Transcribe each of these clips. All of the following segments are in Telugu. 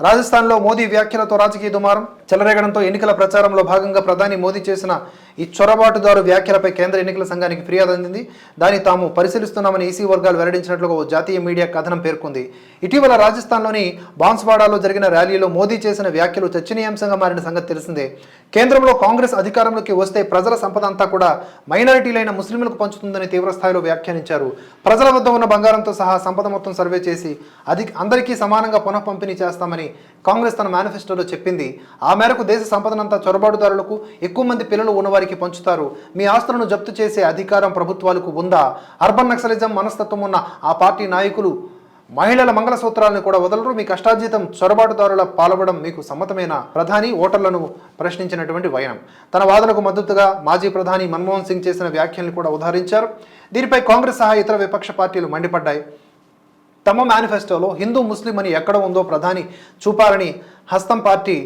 రాజస్థాన్లో మోదీ వ్యాఖ్యలతో రాజకీయ దుమారం చెలరేగడంతో ఎన్నికల ప్రచారంలో భాగంగా ప్రధాని మోదీ చేసిన ఈ చొరబాటుదారు వ్యాఖ్యలపై కేంద్ర ఎన్నికల సంఘానికి ఫిర్యాదు అందింది. దాన్ని తాము పరిశీలిస్తున్నామని ఈసీ వర్గాలు వెల్లడించినట్లుగా ఓ జాతీయ మీడియా కథనం పేర్కొంది. ఇటీవల రాజస్థాన్లోని బాన్స్వాడాలో జరిగిన ర్యాలీలో మోదీ చేసిన వ్యాఖ్యలు చర్చనీయాంశంగా మారిన సంగతి తెలిసిందే. కేంద్రంలో కాంగ్రెస్ అధికారంలోకి వస్తే ప్రజల సంపద అంతా కూడా మైనారిటీలైన ముస్లింలకు పంచుతుందని తీవ్రస్థాయిలో వ్యాఖ్యానించారు. ప్రజల వద్ద ఉన్న బంగారంతో సహా సంపద మొత్తం సర్వే చేసి అది అందరికీ సమానంగా పునః పంపిణీ చేస్తామని కాంగ్రెస్ తన మేనిఫెస్టోలో చెప్పింది. ఆ మేరకు దేశ సంపదనంతా చొరబాటుదారులకు ఎక్కువ మంది పిల్లలు వారికి పంచుతారు. మీ ఆస్తులను జప్తు చేసే అధికారం ప్రభుత్వాలకు ఉందా? అర్బన్ నక్సలిజం మనస్తత్వం ఉన్న ఆ పార్టీ నాయకులు మహిళల మంగళసూత్రాలను కూడా వదలరు. మీ కష్టార్జితం చొరబాటుదారుల పాల్గొనడం మీకు సమ్మతమైన? ప్రధాని ఓటర్లను ప్రశ్నించినటువంటి వైనం. తన వాదనకు మద్దతుగా మాజీ ప్రధాని మన్మోహన్ సింగ్ చేసిన వ్యాఖ్యలను కూడా ఉదహరించారు. దీనిపై కాంగ్రెస్ సహా ఇతర విపక్ష పార్టీలు మండిపడ్డాయి. తమ మేనిఫెస్టోలో హిందూ ముస్లిం అని ఎక్కడ ఉందో ప్రధాని చూపాలని హస్తం పార్టీ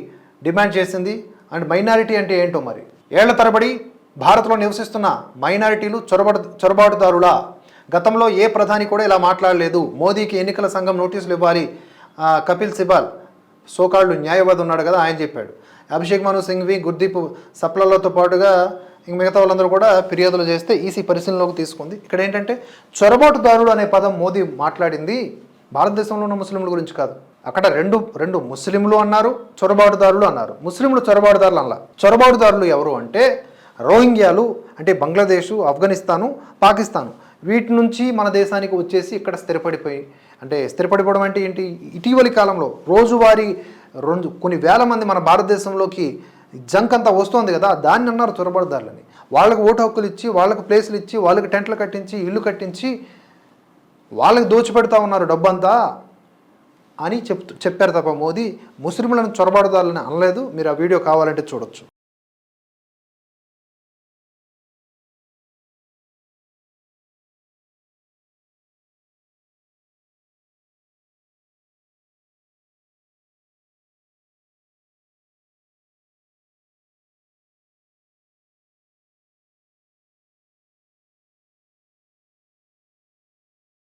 డిమాండ్ చేసింది. అండ్ మైనారిటీ అంటే ఏంటో మరి? ఏళ్ళ తరబడి భారత్లో నివసిస్తున్న మైనారిటీలు చొరబడు చొరబాటుదారుల. గతంలో ఏ ప్రధాని కూడా ఇలా మాట్లాడలేదు. మోదీకి ఎన్నికల సంఘం నోటీసులు ఇవ్వాలి. కపిల్ సిబాల్ సోకాళ్ళు న్యాయవాది ఉన్నాడు కదా ఆయన చెప్పాడు. అభిషేక్ మను సింఘ్వి గుర్దీప్ సప్లలతో పాటుగా ఇంక మిగతా వాళ్ళందరూ కూడా ఫిర్యాదులు చేస్తే ఈసీ పరిశీలనలోకి తీసుకుంది. ఇక్కడ ఏంటంటే చొరబాటుదారుడు అనే పదం మోదీ మాట్లాడింది. భారతదేశంలో ఉన్న ముస్లింల గురించి కాదు. అక్కడ రెండు రెండు ముస్లింలు అన్నారు చొరబాటుదారులు అన్నారు. ముస్లింలు చొరబాటుదారులు అన్నారు చొరబాటుదారులు ఎవరు అంటే రోహింగ్యాలు అంటే బంగ్లాదేశు ఆఫ్ఘనిస్తాను పాకిస్తాను. వీటి నుంచి మన దేశానికి వచ్చేసి ఇక్కడ స్థిరపడిపోయి అంటే స్థిరపడిపోవడం అంటే ఏంటి? ఇటీవలి కాలంలో రోజువారీ రెండు కొన్ని వేల మంది మన భారతదేశంలోకి జంక్ అంతా వస్తుంది కదా దాన్ని అన్నారు చొరబడదారులని వాళ్ళకి ఓటు హక్కులు ఇచ్చి వాళ్ళకి ప్లేసులు ఇచ్చి వాళ్ళకి టెంట్లు కట్టించి ఇల్లు కట్టించి వాళ్ళకి దోచిపెడతా ఉన్నారు డబ్బంతా. అని చెప్తూ చెప్పారు తప్ప మోదీ ముస్లింలను చొరబడదాలని అనలేదు. మీరు ఆ వీడియో కావాలంటే చూడొచ్చు.